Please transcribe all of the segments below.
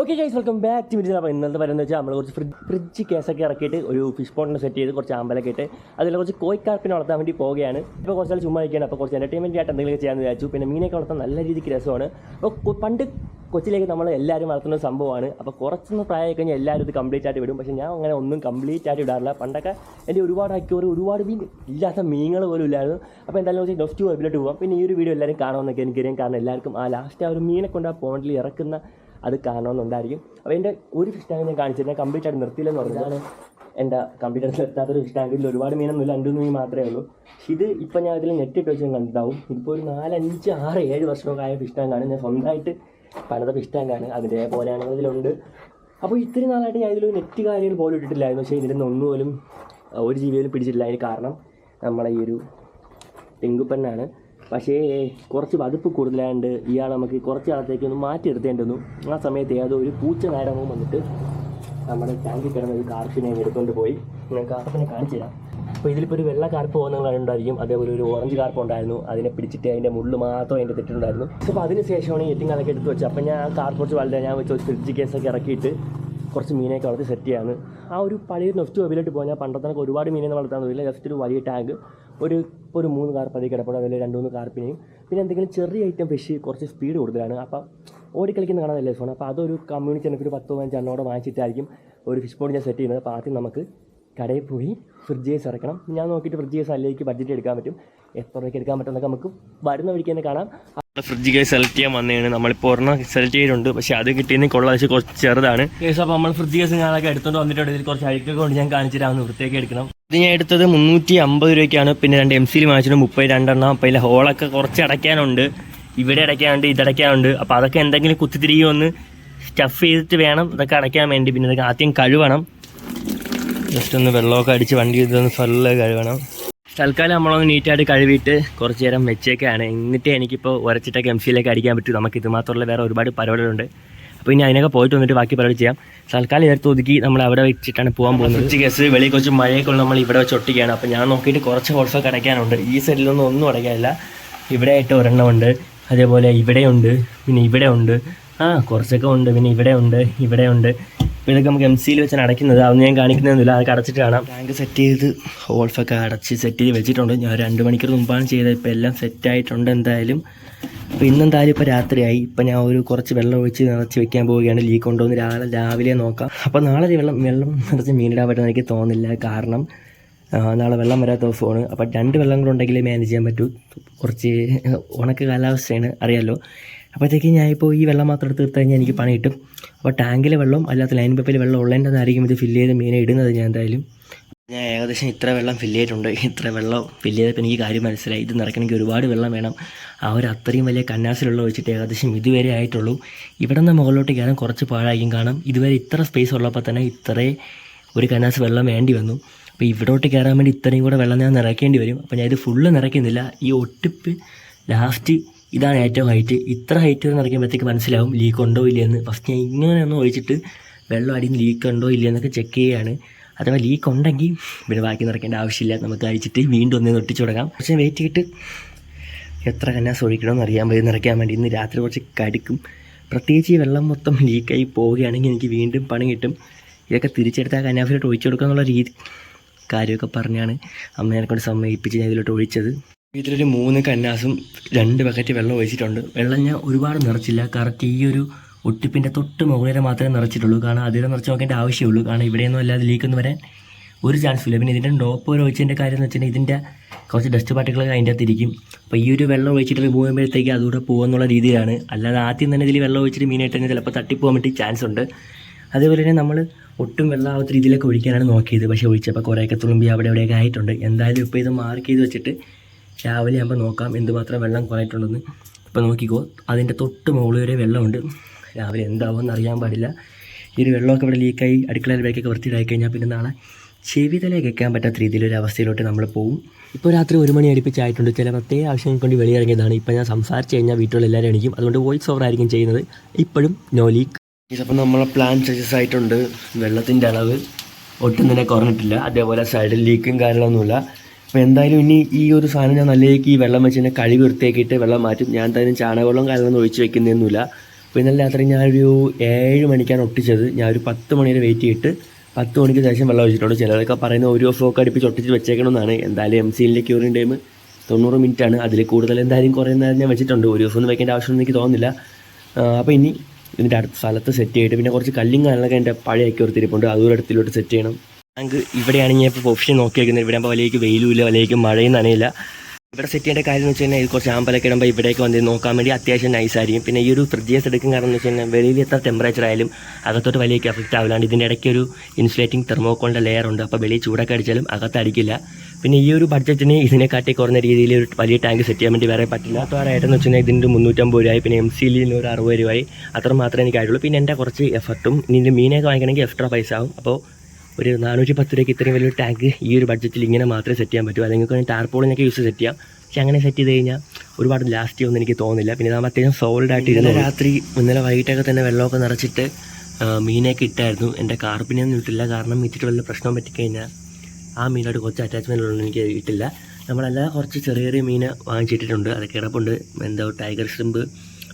Okay guys welcome back to അപ്പോൾ ഇന്നത്തെ പറയുന്നത് വെച്ചാൽ നമ്മൾ കുറച്ച് ഫ്രിഡ്ജ് ഫ്രിഡ്ജ് കേസൊക്കെ ഇറക്കിയിട്ട് ഒരു ഫിഷ് പോണ്ടിനെ സെറ്റ് ചെയ്ത് കുറച്ച് ആമ്പലൊക്കെ ഇട്ട് അതിൽ കുറച്ച് കോയിക്കാർപ്പിനെ വളർത്താൻ വേണ്ടി പോവുകയാണ്. ഇപ്പോൾ കുറച്ച് ചുമ്മാ ഇരിക്കുകയാണ്. അപ്പോൾ കുറച്ച് എന്റർടൈൻമെന്റ് ആയിട്ട് എന്തെങ്കിലും ചെയ്യാമെന്ന് വിചാരിച്ചു. പിന്നെ മീനൊക്കെ വളർത്താൻ നല്ല രീതിക്ക് രസമാണ്. അപ്പോൾ പണ്ട് കൊച്ചിലേക്ക് നമ്മൾ എല്ലാവരും വളർത്തുന്ന സംഭവമാണ്. അപ്പോൾ കുറച്ചൊന്ന് പ്രായമായി കഴിഞ്ഞാൽ എല്ലാവരും ഇത് കംപ്ലീറ്റ് ആയിട്ട് വിടും. പക്ഷേ ഞാൻ അങ്ങനെ ഒന്നും കംപ്ലീറ്റ് ആയിട്ട് വിടാറില്ല. പണ്ടൊക്കെ എന്റെ ഒരുപാട് അക്യൂർ ഒരുപാട് മീൻ ഇല്ലാത്ത മീനുകൾ പോലും ഇല്ലായിരുന്നു. അപ്പോൾ എന്തായാലും വെച്ചാൽ നെക്സ്റ്റ് വൈബിലോട്ട് പോകാം പിന്നെ ഈ ഒരു വീഡിയോ എല്ലാവരും കാണുമെന്നൊക്കെ എനിക്കറിയാം. കാരണം എല്ലാവർക്കും ആ ലാസ്റ്റ് ആ ഒരു മീനെ കൊണ്ട് ആ പോണ്ടിൽ ഇറക്കുന്ന അത് കാണണമെന്നുണ്ടായിരിക്കും. അപ്പോൾ എന്റെ ഒരു ഫിഷ് ടാങ്ക് ഞാൻ കാണിച്ചു ഞാൻ കംപ്ലീറ്റ് ആയിട്ട് നിർത്തിയില്ലെന്ന് പറഞ്ഞാൽ എന്റെ കംപ്ലീറ്റ് ആയിട്ട് നിർത്താത്തൊരു ഫിഷ് ടാങ്കിൽ ഒരുപാട് മീനൊന്നുമില്ല രണ്ടു മീൻ മാത്രമേ ഉള്ളൂ. ഇത് ഇപ്പം ഞാൻ ഇതിൽ നെറ്റിട്ട് വെച്ച് കണ്ടാവും. ഇപ്പോൾ ഒരു നാലഞ്ച് ആറ് ഏഴ് വർഷമൊക്കെ ആയ ഫിഷ് ടാങ്കാണ് ഞാൻ സ്വന്തമായിട്ട് പലത ഫിഷ് ടാങ്കാണ് അതിന്റെ പോലെയാണ് ഇതിലുണ്ട്. അപ്പോൾ ഇത്രയും നാളായിട്ട് ഞാൻ ഇതിൽ നെറ്റ് കാര്യങ്ങൾ പോലും ഇട്ടിട്ടില്ലായിരുന്നു. പക്ഷേ ഇതിൽ നിന്ന് ഒന്നുപോലും ഒരു ജീവിയിലും പിടിച്ചിട്ടില്ല. അതിന് കാരണം നമ്മളെ ഈ ഒരു പെങ്കുപ്പനാണ് പക്ഷേ കുറച്ച് വതുപ്പ് കൂടുതലായതുകൊണ്ട് ഇയാൾ നമുക്ക് കുറച്ച് കാലത്തേക്ക് ഒന്ന് മാറ്റിയെടുത്തേണ്ടി വന്നു. ആ സമയത്ത് ഏതോ ഒരു പൂച്ച നേരവും വന്നിട്ട് നമ്മുടെ ടാങ്കിൽ കിടന്ന ഒരു കാർപ്പിനെ എടുത്തുകൊണ്ട് പോയി. ഞാൻ കാർപ്പിനെ കാണിച്ചു തരാം. അപ്പോൾ ഇതിലിപ്പോൾ ഒരു വെള്ള കാർപ്പ് പോകുന്ന ഉണ്ടായിരിക്കും. അതേപോലെ ഒരു ഓറഞ്ച് കാർപ്പ് ഉണ്ടായിരുന്നു. അതിനെ പിടിച്ചിട്ട് അതിന്റെ മുള്ളു മാത്രം അതിന്റെ തെറ്റുണ്ടായിരുന്നു. അപ്പോൾ അതിന് ശേഷമാണ് എറ്റിങ് അതൊക്കെ എടുത്ത് വെച്ചത്. അപ്പോൾ ഞാൻ കാർപ്പ് കുറച്ച് വളരെ ഞാൻ വെച്ച് ഫ്രിഡ്ജ് കേസൊക്കെ ഇറക്കിയിട്ട് കുറച്ച് മീനൊക്കെ വളർത്തി സെറ്റ് ചെയ്യാണ് ആ ഒരു പഴയ നെഫ്റ്റ് വെബിലോട്ട് പോയാൽ പണ്ടത്തെ ഒരുപാട് മീനെ വളർത്താൻ തോന്നില്ല ജസ്റ്റ് ഒരു വലിയ ടാങ്ക്. ഒരു ഇപ്പോൾ ഒരു മൂന്ന് കാർപ്പ് അതിൽ കിടപ്പുണ്ട്. അതിൽ രണ്ട് മൂന്ന് കാർപ്പിനെയും. പിന്നെ എന്തെങ്കിലും ചെറിയ ഐറ്റം ഫിഷ് കുറച്ച് സ്പീഡ് കൂടുതലാണ്. അപ്പം ഓടിക്കളിക്കുന്ന കാണാൻ നല്ല രസമാണ്. അപ്പോൾ അതൊരു കമ്മ്യൂണിറ്റി എനിക്ക് ഒരു പത്തോ പതിനഞ്ച് എണ്ണോടെ വാങ്ങിച്ചിട്ടായിരിക്കും ഒരു ഫിഷ് ബോർഡ് ഞാൻ സെറ്റ് ചെയ്യുന്നത്. അപ്പോൾ ആദ്യം നമുക്ക് കടയിൽ പോയി ഫ്രിഡ്ജ് കേസ് ഇറക്കണം ഞാൻ നോക്കിയിട്ട് ഫ്രിഡ്ജ് കേസ് അല്ലേക്ക് ബഡ്ജറ്റ് എടുക്കാൻ പറ്റും. എത്ര രൂപയ്ക്ക് എടുക്കാൻ പറ്റുമെന്നൊക്കെ നമുക്ക് വരുന്ന വഴിക്ക് തന്നെ കാണാം. ഫ്രിഡ്ജ് കേസ് സെലക്ട് ചെയ്യാൻ വന്നതാണ്. നമ്മളിപ്പോൾ ഒരെണ്ണം സെലക്ട് ചെയ്തിട്ടുണ്ട്. പക്ഷെ അത് കിട്ടിയതിന് കൊള്ള. പക്ഷേ കുറച്ച് ചെറുതാണ്. കേസ് അപ്പോൾ നമ്മൾ ഫ്രിഡ്ജ് കേസ് ഞാനൊക്കെ എടുത്തുകൊണ്ട് വന്നിട്ടുണ്ട്. ഇതിൽ കുറച്ച് അഴുക്കൊക്കെ കൊണ്ട് ഞാൻ കാണിച്ചിട്ടാണ് വൃത്തിയൊക്കെ എടുക്കണം. ഇത് ഞാൻ എടുത്തത് മുന്നൂറ്റി അമ്പത് രൂപയ്ക്കാണ്. പിന്നെ രണ്ട് എം സിയിൽ വാങ്ങിച്ചിട്ട് മുപ്പത് രണ്ടെണ്ണം. അപ്പോൾ ഇതിൽ ഹോളൊക്കെ കുറച്ച് അടയ്ക്കാനുണ്ട്. ഇവിടെ അടയ്ക്കാനുണ്ട് ഇതടയ്ക്കാനുണ്ട് അപ്പോൾ അതൊക്കെ എന്തെങ്കിലും കുത്തിത്തിരികെ ഒന്ന് സ്റ്റഫ് ചെയ്തിട്ട് വേണം. ഇതൊക്കെ അടയ്ക്കാൻ വേണ്ടി. പിന്നെ ഇതൊക്കെ ആദ്യം കഴുകണം ജസ്റ്റ് ഒന്ന് വെള്ളമൊക്കെ അടിച്ച് വണ്ടി ഇതൊന്ന് ഫുള്ള് കഴുകണം തൽക്കാലം നമ്മളൊന്ന് നീറ്റായിട്ട് കഴുകിയിട്ട് കുറച്ച് നേരം വെച്ചേക്കാണ്. എന്നിട്ട് എനിക്കിപ്പോൾ ഉരച്ചിട്ടൊക്കെ എം സിയിലേക്ക് അടിക്കാൻ പറ്റും. നമുക്ക് ഇത് മാത്രമല്ല വേറെ ഒരുപാട് പരിപാടികളുണ്ട്. അപ്പോൾ ഇനി അതിനൊക്കെ പോയിട്ട് വന്നിട്ട് ബാക്കി പരിപാടി ചെയ്യാം. തൽക്കാലം എടുത്ത് ഒതുക്കി നമ്മൾ അവിടെ വെച്ചിട്ടാണ് പോകാൻ പോകുന്നത്. ഉച്ച കേസ് വെളിയിൽ കുറച്ച് മഴയൊക്കെ നമ്മൾ ഇവിടെ വെച്ച് ഒട്ടിക്കുകയാണ്. അപ്പോൾ ഞാൻ നോക്കിയിട്ട് കുറച്ച് ഹോൾസൊക്കെ അടയ്ക്കാനുണ്ട്. ഈ സൈഡിലൊന്നും ഒന്നും അടയ്ക്കാനില്ല. ഇവിടെ ആയിട്ട് ഒരെണ്ണമുണ്ട് അതേപോലെ ഇവിടെയുണ്ട്. പിന്നെ ഇവിടെ ഉണ്ട് ആ കുറച്ചൊക്കെ ഉണ്ട്. പിന്നെ ഇവിടെ ഉണ്ട് ഇവിടെ ഉണ്ട്. ഇതൊക്കെ നമുക്ക് എം സിയിൽ വെച്ചാണ് അടയ്ക്കുന്നത്. അതൊന്നും ഞാൻ കാണിക്കുന്നില്ല അതൊക്കെ അടച്ചിട്ട് കാണാം. ടാങ്ക് സെറ്റ് ചെയ്ത് ഓൾഫൊക്കെ അടച്ച് സെറ്റ് ചെയ്ത് വെച്ചിട്ടുണ്ട്. ഞാൻ രണ്ട് മണിക്കൂർ മുമ്പാണ് ചെയ്തത്. ഇപ്പോൾ എല്ലാം സെറ്റ് ആയിട്ടുണ്ട് എന്തായാലും. അപ്പോൾ ഇന്നെന്തായാലും ഇപ്പോൾ രാത്രിയായി. ഇപ്പോൾ ഞാൻ ഒരു കുറച്ച് വെള്ളം ഒഴിച്ച് നിറച്ച് വെക്കാൻ പോവുകയാണ്. ലീക്ക് കൊണ്ടുവന്ന് രാവിലെ രാവിലെ നോക്കാം. അപ്പോൾ നാളെ വെള്ളം വെള്ളം നിറച്ച് മീനിടാൻ പറ്റുമെന്ന് എനിക്ക് തോന്നുന്നില്ല. കാരണം നാളെ വെള്ളം വരാത്ത ദിവസമാണ് അപ്പോൾ രണ്ട് വെള്ളം കൂടെ മാനേജ് ചെയ്യാൻ പറ്റൂ. കുറച്ച് ഉണക്ക് കാലാവസ്ഥയാണ്. അറിയാമല്ലോ അപ്പോഴത്തേക്ക് ഞാൻ ഇപ്പോൾ ഈ വെള്ളം മാത്രം എടുത്ത് തീർത്ത് കഴിഞ്ഞാൽ എനിക്ക് പണി കിട്ടും. അപ്പോൾ ടാങ്കിലെ വെള്ളം അല്ലാത്ത ലൈൻ പൈപ്പിൽ വെള്ളം ഉള്ളതിന്റെതായിരിക്കും ഇത് ഫില്ല് ചെയ്ത് മീനെ ഇടുന്നത് ഞാൻ എന്തായാലും. ഞാൻ ഏകദേശം ഇത്ര വെള്ളം ഫില്ല് ചെയ്തിട്ടുണ്ട്. ഇത്ര വെള്ളം ഫില്ല് ചെയ്തപ്പോൾ എനിക്ക് കാര്യം മനസ്സിലായി. ഇത് നിറയ്ക്കണമെങ്കിൽ ഒരുപാട് വെള്ളം വേണം. ആ ഒരു അത്രയും വലിയ കന്നാസിലുള്ള ഒഴിച്ചിട്ട് ഏകദേശം ഇതുവരെ ആയിട്ടുള്ളൂ. ഇവിടെ നിന്ന് മുകളിലോട്ട് കയറാൻ കുറച്ച് പാഴായിരിക്കും കാണാം ഇതുവരെ ഇത്ര സ്പേസ് ഉള്ളപ്പോൾ തന്നെ ഇത്രേ ഒരു കന്നാസ് വെള്ളം വേണ്ടി വന്നു. അപ്പോൾ ഇവിടോട്ട് കയറാൻ വേണ്ടി ഇത്രയും കൂടെ വെള്ളം ഞാൻ നിറയ്ക്കേണ്ടി വരും. അപ്പോൾ ഞാൻ ഇത് ഫുള്ള് നിറയ്ക്കുന്നില്ല. ഈ ഒട്ടിപ്പ് ലാസ്റ്റ് ഇതാണ് ഏറ്റവും ഹൈറ്റ് ഇത്ര ഹൈറ്റ് വരെ നടക്കുമ്പോഴത്തേക്ക് മനസ്സിലാവും ലീക്ക് ഉണ്ടോ ഇല്ലയെന്ന്. ഫസ്റ്റ് ഞാൻ ഇങ്ങനെ ഒന്ന് ഒഴിച്ചിട്ട് വെള്ളം അടിയിൽ നിന്ന് ലീക്ക് ഉണ്ടോ ഇല്ലയെന്നൊക്കെ ചെക്ക് ചെയ്യുകയാണ് അഥവാ ലീക്ക് ഉണ്ടെങ്കിൽ പിന്നെ ബാക്കി നിറയ്ക്കേണ്ട ആവശ്യമില്ല. നമുക്ക് അഴിച്ചിട്ട് വീണ്ടും ഒന്ന് ഒട്ടിച്ചു തുടങ്ങാം. പക്ഷേ വെയിറ്റ് ചെയ്തിട്ട് എത്ര കന്നാസ് ഒഴിക്കണമെന്ന് അറിയാൻ പറ്റും നിറയ്ക്കാൻ വേണ്ടി. ഇന്ന് രാത്രി കുറച്ച് കടിക്കും. പ്രത്യേകിച്ച് ഈ വെള്ളം മൊത്തം ലീക്കായി പോവുകയാണെങ്കിൽ എനിക്ക് വീണ്ടും പണി കിട്ടും. ഇതൊക്കെ തിരിച്ചെടുത്താൽ കന്നാഫിലോട്ട് ഒഴിച്ചു കൊടുക്കുക എന്നുള്ള രീതി കാര്യമൊക്കെ പറഞ്ഞാണ് അമ്മേനെ കൊണ്ട് സമ്മതിപ്പിച്ച് ഞാൻ ഇതിലോട്ട് ഒഴിച്ചത്. ഇതിലൊരു മൂന്ന് കന്നാസും രണ്ട് ബക്കറ്റ് വെള്ളം ഒഴിച്ചിട്ടുണ്ട്. വെള്ളം ഞാൻ ഒരുപാട് നിറച്ചില്ല. കറക്റ്റ് ഈ ഒരു ഒട്ടിപ്പിന്റെ തൊട്ട് മുകളിൽ മാത്രമേ നിറച്ചിട്ടുള്ളൂ. കാരണം അതിനെ നിറച്ച് നോക്കേണ്ട ആവശ്യമുള്ളൂ. കാരണം ഇവിടെയൊന്നും അല്ലാതെ ലീക്കൊന്നും വരാൻ ഒരു ചാൻസ് ഇല്ല പിന്നെ ഇതിന്റെ ഡോപ്പ് ഒരു ഒഴിച്ചതിന്റെ കാര്യം എന്ന് വെച്ചിട്ടുണ്ടെങ്കിൽ ഇതിന്റെ കുറച്ച് ഡസ്റ്റ് പാർട്ടികൾ അതിന്റെ അകത്തിരിക്കും അപ്പോൾ ഈ ഒരു വെള്ളം ഒഴിച്ചിട്ട് പോകുമ്പോഴത്തേക്ക് അതുകൂടെ പോകുന്നുള്ള രീതിയിലാണ്. അല്ലാതെ ആദ്യം തന്നെ ഇതിൽ വെള്ളം ഒഴിച്ചിട്ട് മീനായിട്ട് തന്നെ ചിലപ്പോൾ തട്ടിപ്പോകാൻ വേണ്ടി ചാൻസ് ഉണ്ട്. അതേപോലെ തന്നെ നമ്മൾ ഒട്ടും വെള്ളമാവാത്ത രീതിയിലൊക്കെ ഒഴിക്കാനാണ് നോക്കിയത്. പക്ഷേ ഒഴിച്ചപ്പോൾ കുറേയൊക്കെ തുളുമ്പി അവിടെ എവിടെയൊക്കെ ആയിട്ടുണ്ട്. എന്തായാലും ഇപ്പോൾ ഇത് മാർക്ക് ചെയ്ത് വെച്ചിട്ട് രാവിലെ ആകുമ്പോൾ നോക്കാം എന്തുമാത്രം വെള്ളം കുറഞ്ഞിട്ടുണ്ടെന്ന്. ഇപ്പോൾ നോക്കിക്കോ അതിന്റെ തൊട്ട് മുകളിൽ വരെ വെള്ളമുണ്ട്. രാവിലെ എന്താവുമെന്ന് അറിയാൻ പാടില്ല. ഈ ഒരു വെള്ളമൊക്കെ ഇവിടെ ലീക്കായി അടുക്കളയിൽ വേക്കൊക്കെ വൃത്തിയിലായി കഴിഞ്ഞാൽ പിന്നെ നാളെ ചെവി ചെവിതലേക്ക് കേൾക്കാൻ പറ്റാത്ത രീതിയിലൊരു അവസ്ഥയിലോട്ട് നമ്മൾ പോകും ഇപ്പോൾ രാത്രി ഒരു മണി അടുപ്പിച്ചായിട്ടുണ്ട് ചില പ്രത്യേക ആവശ്യങ്ങൾ കൊണ്ട് വെളിയിറങ്ങിയതാണ്. ഇപ്പോൾ ഞാൻ സംസാരിച്ച് കഴിഞ്ഞാൽ വീട്ടിലുള്ള എല്ലാവരും എണീക്കും. അതുകൊണ്ട് വോയിസ് ഓവർ ആയിരിക്കും ചെയ്യുന്നത്. ഇപ്പോഴും നോ ലീക്ക് ഇതപ്പോൾ നമ്മളെ പ്ലാൻ സക്സസ് ആയിട്ടുണ്ട്. വെള്ളത്തിന്റെ അളവ് ഒട്ടും തന്നെ കുറഞ്ഞിട്ടില്ല. അതേപോലെ സൈഡിൽ ലീക്കും കാര്യങ്ങളൊന്നുമില്ല. അപ്പോൾ എന്തായാലും ഇനി ഈ ഒരു സാധനം ഞാൻ നല്ലലേക്ക് ഈ വെള്ളം വെച്ച് തന്നെ വൃത്തിയാക്കിയിട്ട് വെള്ളം മാറ്റും. ഞാൻ എന്തായാലും ചാണകവെള്ളം കാര്യങ്ങളൊന്നും ഒഴിച്ച് വെക്കുന്നതൊന്നുമില്ല അപ്പോൾ ഇന്നലെ രാത്രി ഞാനൊരു ഏഴ് മണിക്കാണ് ഒട്ടിച്ചത്. ഞാൻ ഒരു പത്ത് മണി വരെ വെയിറ്റ് ചെയ്തിട്ട് പത്ത് മണിക്ക് ശേഷം വെള്ളം ഒഴിച്ചിട്ടുണ്ട്. ചിലരൊക്കെ പറയുന്ന ഒരു ദിവസമൊക്കെ അടുപ്പിച്ച് ഒട്ടിച്ച് വെച്ചേക്കണമെന്നാണ്. എന്തായാലും എം സിയിലെ ക്യൂറിൻ ടൈം തൊണ്ണൂറ് മിനിറ്റ് ആണ്. അതിൽ കൂടുതൽ എന്തായാലും കുറേ നേരം ഞാൻ വെച്ചിട്ടുണ്ട്. ഒരു ദിവസം ഒന്നും വെക്കേണ്ട ആവശ്യമൊന്നും എനിക്ക് തോന്നുന്നില്ല. അപ്പോൾ ഇനി ഇതിന്റെ അടുത്ത സ്ഥലത്ത് സെറ്റ് ചെയ്തിട്ട് പിന്നെ കുറച്ച് കല്ലിങ്ങാനൊക്കെ എന്റെ പഴയ അക്യൂർത്തിരിപ്പുണ്ട് അതും അടുത്തിലോട്ട് സെറ്റ് ചെയ്യണം. ഞങ്ങൾക്ക് ഇവിടെയാണ് ഞാൻ ഇപ്പോൾ ഓപ്ഷൻ നോക്കി വെക്കുന്നത് ഇവിടെ ആകുമ്പോൾ വലിയ വെയിലുമില്ല വലിയ മഴയും നനയില്ല. ഇവിടെ സെറ്റ് ചെയ്യേണ്ട കാര്യം എന്ന് വെച്ച് കഴിഞ്ഞാൽ കുറച്ച് ആമ്പലൊക്കെ ഇടുമ്പോൾ ഇവിടേക്ക് വന്ന് നോക്കാൻ വേണ്ടി അത്യാവശ്യം നൈസായിരിക്കും പിന്നെ ഈ ഒരു ഫ്രിഡ്ജേഴ്സ് എടുക്കും കാരണം എന്ന് വെച്ച് കഴിഞ്ഞാൽ വെളിയിൽ എത്ര ടെമ്പറേച്ചർ ആയാലും അകത്തോട്ട് വലിയ എഫക്റ്റ് ആവില്ലാണ്ട് ഇതിന്റെ ഇടയ്ക്ക് ഒരു ഇൻസുലേറ്റിംഗ് തെർമോക്കോളിന്റെ ലെയർ ഉണ്ട്. അപ്പോൾ വെളിയിൽ ചൂടൊക്കെ അടിച്ചാലും അകത്ത് അടിക്കില്ല. പിന്നെ ഈ ഒരു ബഡ്ജറ്റിന് ഇതിനെക്കാട്ടി കുറഞ്ഞ രീതിയിൽ ഒരു വലിയ ടാങ്ക് സെറ്റ് ചെയ്യാൻ വേണ്ടി വേറെ പറ്റില്ല അപ്പോൾ ആയിട്ടെന്ന് വെച്ച് കഴിഞ്ഞാൽ ഇതിന്റെ മുന്നൂറ്റമ്പത് രൂപയായി. പിന്നെ എം സിയിൽ ഒരു അറുപത് രൂപയായി. അത്ര മാത്രമേ എനിക്ക് ആയിട്ടുള്ളൂ പിന്നെ എന്റെ കുറച്ച് എഫർട്ടും ഇനി മീനൊക്കെ വാങ്ങിക്കണമെങ്കിൽ എക്സ്ട്രാ പൈസ ആവും. അപ്പോൾ ഒരു നാനൂറ്റി പത്ത് രൂപയ്ക്ക് ഇത്രയും വലിയൊരു ടാങ്ക് ഈ ഒരു ബഡ്ജറ്റിൽ ഇങ്ങനെ മാത്രമേ സെറ്റ് ചെയ്യാൻ പറ്റൂ. അല്ലെങ്കിൽ ടാർപോളിനൊക്കെ യൂസ് സെറ്റ് ചെയ്യാം. പക്ഷേ അങ്ങനെ സെറ്റ് ചെയ്ത് കഴിഞ്ഞാൽ ഒരുപാട് ലാസ്റ്റ് ചെയ്യുമെന്ന് എനിക്ക് തോന്നുന്നില്ല. പിന്നെ നമ്മൾ അത്യാവശ്യം സോൾഡ് ആയിട്ട് ഇന്നലെ രാത്രി ഇന്നലെ വൈകിട്ടൊക്കെ തന്നെ വെള്ളമൊക്കെ നിറച്ചിട്ട് മീനൊക്കെ ഇട്ടായിരുന്നു. എന്റെ കാർപ്പിനൊന്നും ഇട്ടില്ല കാരണം ഇച്ചിട്ട് വല്ല പ്രശ്നം പറ്റിക്കഴിഞ്ഞാൽ ആ മീനോട് കുറച്ച് അറ്റാച്ച്മെന്റ് ഉള്ളത് എനിക്ക് ഇട്ടില്ല. നമ്മളെല്ലാം കുറച്ച് ചെറിയ ചെറിയ മീൻ വാങ്ങിച്ചിട്ടിട്ടുണ്ട്. അത് കിടപ്പുണ്ട്. എന്താ ടൈഗർ ഷ്രിമ്പ്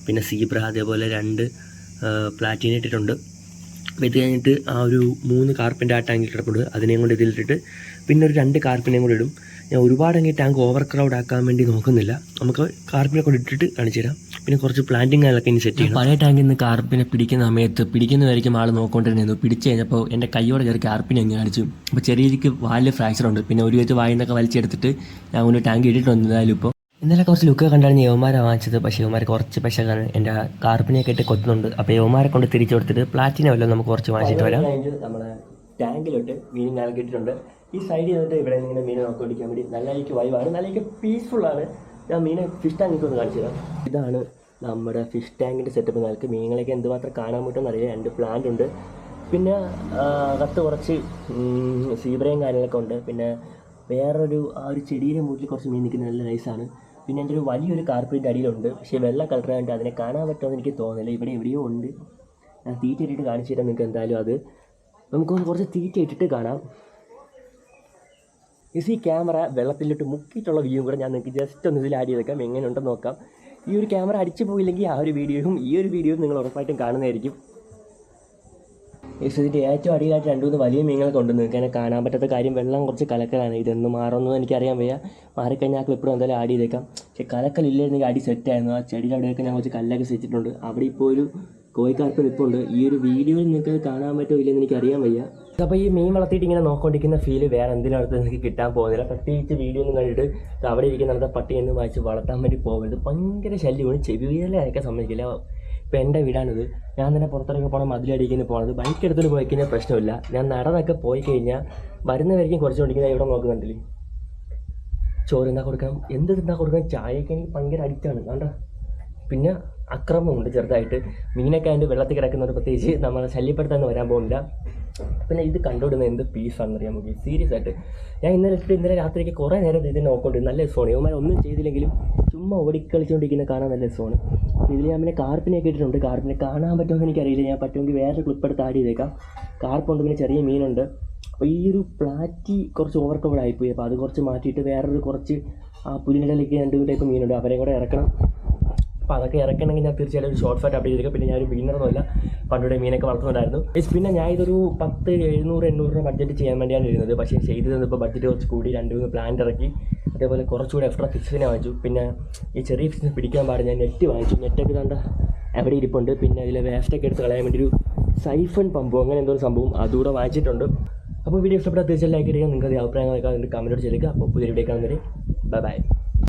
പിന്നെ സീബ്ര അതേപോലെ രണ്ട് പ്ലാറ്റീന ഇട്ടിട്ടുണ്ട്. ഇത് കഴിഞ്ഞിട്ട് ആ ഒരു മൂന്ന് കാർപ്പിന്റെ ആ ടാങ്കിൽ കിടപ്പുണ്ട്. അതിനെയും കൊണ്ട് ഇതിലിട്ടിട്ട് പിന്നെ ഒരു രണ്ട് കാർപ്പിനെയും കൂടെ ഇടും. ഞാൻ ഒരുപാട് അങ്ങ് ടാങ്ക് ഓവർ ക്രൗഡ് ആക്കാൻ വേണ്ടി നോക്കുന്നില്ല. നമുക്ക് കാർപ്പിനെ കൊണ്ട് ഇട്ടിട്ട് കാണിച്ചു തരാം. പിന്നെ കുറച്ച് പ്ലാന്റിങ് അതൊക്കെ ഇനി സെറ്റ് ചെയ്യും പഴയ ടാങ്കിൽ നിന്ന് കാർപ്പിനെ പിടിക്കുന്ന സമയത്ത് പിടിക്കുന്നവരായിരിക്കും ആൾ നോക്കൊണ്ടിരുന്നു പിടിച്ചു കഴിഞ്ഞപ്പോൾ എന്റെ കൈയോടെ കയറി കാർപ്പിനെ അങ്ങ് കാണിച്ചു. അപ്പോൾ ചെറിയ രീതിക്ക് വാലിൽ ഫ്രാക്ചർ ഉണ്ട്. പിന്നെ ഒരു വെച്ച് വായിൽ നിന്നൊക്കെ വലിച്ചെടുത്തിട്ട് ഞാൻ ഒരു ടാങ്ക് ഇട്ടിട്ടുണ്ട് എന്തായാലും ഇപ്പോൾ ഇന്നലെ കുറച്ച് ലുക്ക് കണ്ടാണ് യവമാരെ വാങ്ങിച്ചത്. പക്ഷേ യവമാരെ കുറച്ച് പശക്കാണ് എന്റെ കാർപ്പിനെയൊക്കെ ഇട്ട് കൊത്തുന്നുണ്ട്. അപ്പോൾ യവമാരെ കൊണ്ട് തിരിച്ചു കൊടുത്തിട്ട് പ്ലാറ്റിന വല്ലതും നമുക്ക് കുറച്ച് വാങ്ങിച്ചിട്ട് വരാം. നമ്മളെ ടാങ്കിലോട്ട് മീൻ നൽകിയിട്ടുണ്ട് ഈ സൈഡിൽ നിന്നിട്ട് ഇവിടെ ഇങ്ങനെ നോക്കി നോക്കിക്കൊണ്ടിരിക്കാൻ വേണ്ടി നല്ല എനിക്ക് വൈവാണ് നല്ല എനിക്ക് പീസ്ഫുൾ ആണ്. ഞാൻ മീനെ ഫിഷ് ടാങ്കിൽ ഒന്ന് കാണിച്ചു തരാം. ഇതാണ് നമ്മുടെ ഫിഷ് ടാങ്കിന്റെ സെറ്റപ്പ് നിങ്ങൾക്ക് മീനുകളൊക്കെ എന്തുമാത്രം കാണാൻ പറ്റുമെന്ന് അറിയാം രണ്ട് പ്ലാന്റ് ഉണ്ട്. പിന്നെ അകത്ത് കുറച്ച് സീബ്രയും കാര്യങ്ങളൊക്കെ ഉണ്ട്. പിന്നെ വേറൊരു ആ ഒരു ചെടിയുടെ മൂട്ടിൽ കുറച്ച് മീൻ നിൽക്കുന്നത് നല്ല നൈസാണ് പിന്നെ എന്റെ ഒരു വലിയൊരു കാർപ്പറ്റ് അടിയിലുണ്ട്. പക്ഷേ വെള്ള കളറായിട്ട് അതിനെ കാണാൻ പറ്റുമെന്ന് എനിക്ക് തോന്നുന്നില്ല. ഇവിടെ എവിടെയോ ഉണ്ട്. ഞാൻ തീറ്റ ഇട്ടിട്ട് കാണിച്ചു തരാം നിങ്ങൾക്ക് എന്തായാലും അത്. നമുക്കൊന്ന് കുറച്ച് തീറ്റ ഇട്ടിട്ട് കാണാം. ഈ ക്യാമറ വെള്ളത്തിലിട്ട് മുക്കിയിട്ടുള്ള വ്യൂ കൂടെ ഞാൻ നിങ്ങൾക്ക് ജസ്റ്റ് ഒന്ന് ഇതിൽ ആഡ് ചെയ്തേക്കാം എങ്ങനെയുണ്ടെന്ന് നോക്കാം. ഈ ഒരു ക്യാമറ അടിച്ചു പോയില്ലെങ്കിൽ ആ ഒരു വീഡിയോയും ഈ ഒരു വീഡിയോയും നിങ്ങൾ ഉറപ്പായിട്ടും കാണുന്നതായിരിക്കും. ഇതിന്റെ ഏറ്റവും അടിയിലായിട്ട് രണ്ട് മൂന്ന് വലിയ മീനുകൾ കൊണ്ടുവന്ന്. നിൽക്കാൻ കാണാൻ പറ്റാത്ത കാര്യം വെള്ളം കുറച്ച് കലക്കലാണ്. ഇതെന്ന് മാറുമെന്ന് എനിക്കറിയാൻ വയ്യ. മാറിക്കഴിഞ്ഞാൽ ആ ക്ലിപ്പിടും എന്തായാലും ആഡ് ചെയ്തേക്കാം പക്ഷേ കലക്കലില്ലായിരുന്നെങ്കിൽ അടി സെറ്റായിരുന്നു ആ ചെടിയുടെ അവിടെയൊക്കെ ഞാൻ കുറച്ച് കല്ലൊക്കെ സെറ്റിട്ടുണ്ട് അവിടെ ഇപ്പോൾ ഒരു കോഴിക്കാർക്ക് നിൽപ്പുണ്ട് ഈ ഒരു വീഡിയോയിൽ നിങ്ങൾക്ക് കാണാൻ പറ്റുമോ ഇല്ലെന്ന് എനിക്ക് അറിയാൻ വയ്യ. അപ്പോൾ ഈ മീൻ വളർത്തിയിട്ട് ഇങ്ങനെ നോക്കൊണ്ടിരിക്കുന്ന ഫീൽ വേറെ എന്തിനടുത്ത് നിങ്ങൾക്ക് കിട്ടാൻ പോകുന്നില്ല? പ്രത്യേകിച്ച് വീഡിയോ ഒന്നും കണ്ടിട്ട് അവിടെ ഇരിക്കുന്ന പട്ടി എന്ന് വായിച്ച് വളർത്താൻ വേണ്ടി പോകരുത്. ഭയങ്കര ശല്യമാണ്. ചെവിയിലെ അയക്കാൻ സമ്മതിക്കില്ല. ഇപ്പം എന്റെ വീടാണിത്. ഞാൻ തന്നെ പുറത്തിറങ്ങി പോകണം മതിലടിക്കുന്നു പോകണത് ബൈക്ക് എടുത്തിട്ട് പോയി കഴിഞ്ഞാൽ പ്രശ്നമില്ല. ഞാൻ നടന്നൊക്കെ പോയി കഴിഞ്ഞാൽ വരുന്നവരിക്കും കുറച്ച് കൊണ്ടിരിക്കുന്നത് ഇവിടെ നോക്കുന്നുണ്ടല്ലേ ചോറ് എന്താ കൊടുക്കണം. എന്ത് എന്താ കൊടുക്കണം? ചായയൊക്കെ ഭയങ്കര അഡിക്റ്റാണ് കണ്ടോ? പിന്നെ അക്രമമുണ്ട് ചെറുതായിട്ട്. മീനൊക്കെ അതിന്റെ വെള്ളത്തിൽ കിടക്കുന്നവർ പ്രത്യേകിച്ച് നമ്മൾ ശല്യപ്പെടുത്താൻ വരാൻ പോകുന്നില്ല. പിന്നെ ഇത് കണ്ടുവിടുന്ന എന്ത് പീസാണെന്ന് അറിയാൻ നോക്കി സീരിയസ് ആയിട്ട്. ഞാൻ ഇന്നലെ ഇട്ടിട്ട് ഇന്നലെ രാത്രിക്ക് കുറേ നേരം ഇതിനെ നോക്കിയിട്ട് നല്ല രസമാണ് ഇവന്മാർ ഒന്നും ചെയ്തില്ലെങ്കിലും ചുമ്മാ ഓടിക്കളിച്ചുകൊണ്ടിരിക്കുന്ന കാണാൻ നല്ല രസമാണ് ഇതിൽ ഞാൻ പിന്നെ കാർപ്പിനെ ഇട്ടിട്ടുണ്ട്. കാർപ്പിനെ കാണാൻ പറ്റുമെന്ന് എനിക്കറിയില്ല. ഞാൻ പറ്റുമെങ്കിൽ വേറെ ക്ലിപ്പ് എടുത്ത് ആഡ് ചെയ്തേക്കാം. കാർപ്പുണ്ട് പിന്നെ ചെറിയ മീനുണ്ട്. അപ്പോൾ ഈ ഒരു പ്ലാറ്റി കുറച്ച് ഓവർ കവേഡ് ആയിപ്പോയി. അപ്പോൾ അത് കുറച്ച് മാറ്റിയിട്ട് വേറൊരു കുറച്ച് ആ പുലിനിടയിലേക്ക് രണ്ട് ടൈപ്പ് മീനുണ്ട്. അവരെയും കൂടെ ഇറക്കണം. അപ്പോൾ അതൊക്കെ ഇറക്കണമെങ്കിൽ ഞാൻ തീർച്ചയായിട്ടും ഒരു ഷോർട്ട് ഫാറ്റ് അപ്ഡേറ്റ് ചെയ്തേക്കാം പിന്നെ ഞാൻ ഒരു ബിഗിനറൊന്നുമല്ല പണ്ടിവിടെ മീനൊക്കെ വളർത്തുന്നുണ്ടായിരുന്നു. പിന്നെ ഞാൻ ഇതൊരു പത്ത് എഴുന്നൂറ് എണ്ണൂറ് രൂപ ബഡ്ജറ്റ് ചെയ്യാൻ വേണ്ടിയാണ് ഇരുന്നത്. പക്ഷേ ചെയ്ത് തന്നപ്പോൾ ബഡ്ജറ്റ് കുറച്ച് കൂടി രണ്ട് മൂന്ന് പ്ലാന്റ് ഇറക്കി. അതേപോലെ കുറച്ചുകൂടി എക്സ്ട്രാ ഫിക്സിനെ വാങ്ങിച്ചു. പിന്നെ ഈ ചെറിയ ഫിക്സിനെ പിടിക്കാൻ പാടില്ല. ഞാൻ നെറ്റ് വാങ്ങിച്ചു. നെറ്റൊക്കെ കണ്ട എവിടെ ഇരിപ്പുണ്ട്. പിന്നെ അതിലെ വേസ്റ്റൊക്കെ എടുത്ത് കളയാൻ വേണ്ടി ഒരു സൈഫൺ പമ്പോ അങ്ങനെ എന്തോ ഒരു സംഭവം അതുകൂടെ വാങ്ങിച്ചിട്ടുണ്ട്. അപ്പോൾ വീഡിയോ ഇഷ്ടപ്പെട്ടാൽ തീർച്ചയായും ലൈക്ക് ചെയ്യുക നിങ്ങൾക്ക് അഭിപ്രായങ്ങളൊക്കെ കമന്റോട് ചെയ്യുക അപ്പോൾ പുതിയ വീഡിയോ കാണുന്നവരെ ബൈ ബൈ